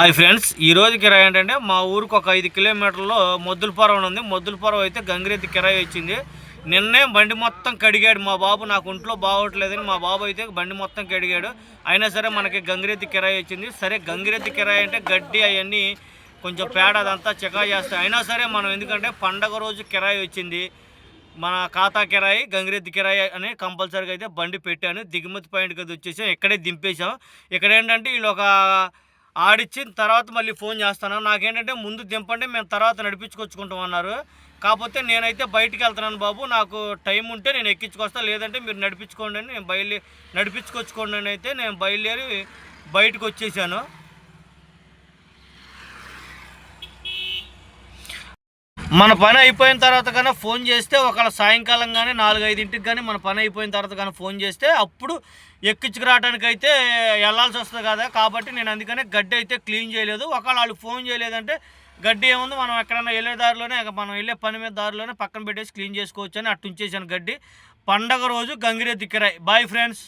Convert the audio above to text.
Hi friends ఈ రోజు కిరాయి ఏంటంటే మా ఊరికి ఒక ఐదు కిలోమీటర్లో మొద్దులపురం ఉంది. మొద్దులపురం అయితే గంగిరెద్ది కిరాయి వచ్చింది. నిన్నే బండి మొత్తం కడిగాడు. మా బాబు నాకు ఒంట్లో బాగోట్లేదని మా బాబు అయితే బండి మొత్తం కడిగాడు. అయినా సరే మనకి గంగిరెద్ది కిరాయి వచ్చింది. సరే గంగిరెద్ది కిరాయి అంటే గడ్డి అవన్నీ కొంచెం పేడ అదంతా చెకా చేస్తాయి అయినా సరే మనం ఎందుకంటే పండగ రోజు కిరాయి వచ్చింది. మన ఖాతా కిరాయి గంగిరెద్ది కిరాయి అని కంపల్సరీగా అయితే బండి పెట్టాను. దిగుమతి పాయింట్ కదా వచ్చేసాం. ఇక్కడే దింపేశాం. ఇక్కడ ఏంటంటే వీళ్ళు ఒక ఆడిచ్చిన తర్వాత మళ్ళీ ఫోన్ చేస్తాను. నాకేంటంటే ముందు దింపండి మేము తర్వాత నడిపించుకొచ్చుకుంటాం అన్నారు. కాకపోతే నేనైతే బయటికి వెళ్తున్నాను బాబు. నాకు టైం ఉంటే నేను ఎక్కించుకొస్తా. లేదంటే మీరు నడిపించుకోండి అని నేను బయలుదేరి నడిపించుకొచ్చుకోండి అని అయితే నేను బయలుదేరి బయటకు వచ్చేసాను మన పని అయిపోయిన తర్వాత కానీ ఫోన్ చేస్తే ఒకవేళ సాయంకాలం కానీ నాలుగైదింటికి కానీ మన పని అయిపోయిన తర్వాత కానీ ఫోన్ చేస్తే అప్పుడు ఎక్కించుకురావడానికి అయితే వెళ్ళాల్సి వస్తుంది కదా. కాబట్టి నేను అందుకనే గడ్డి అయితే క్లీన్ చేయలేదు. ఒకవేళ వాళ్ళు ఫోన్ చేయలేదంటే గడ్డి ఏముంది? మనం ఎక్కడైనా వెళ్ళే దారిలోనే మనం వెళ్ళే పని మీద దారిలోనే పక్కన పెట్టేసి క్లీన్ చేసుకోవచ్చు అని అట్టు ఉంచేసాను గడ్డి. పండగ రోజు గంగిరెద్ది బాయ్ ఫ్రెండ్స్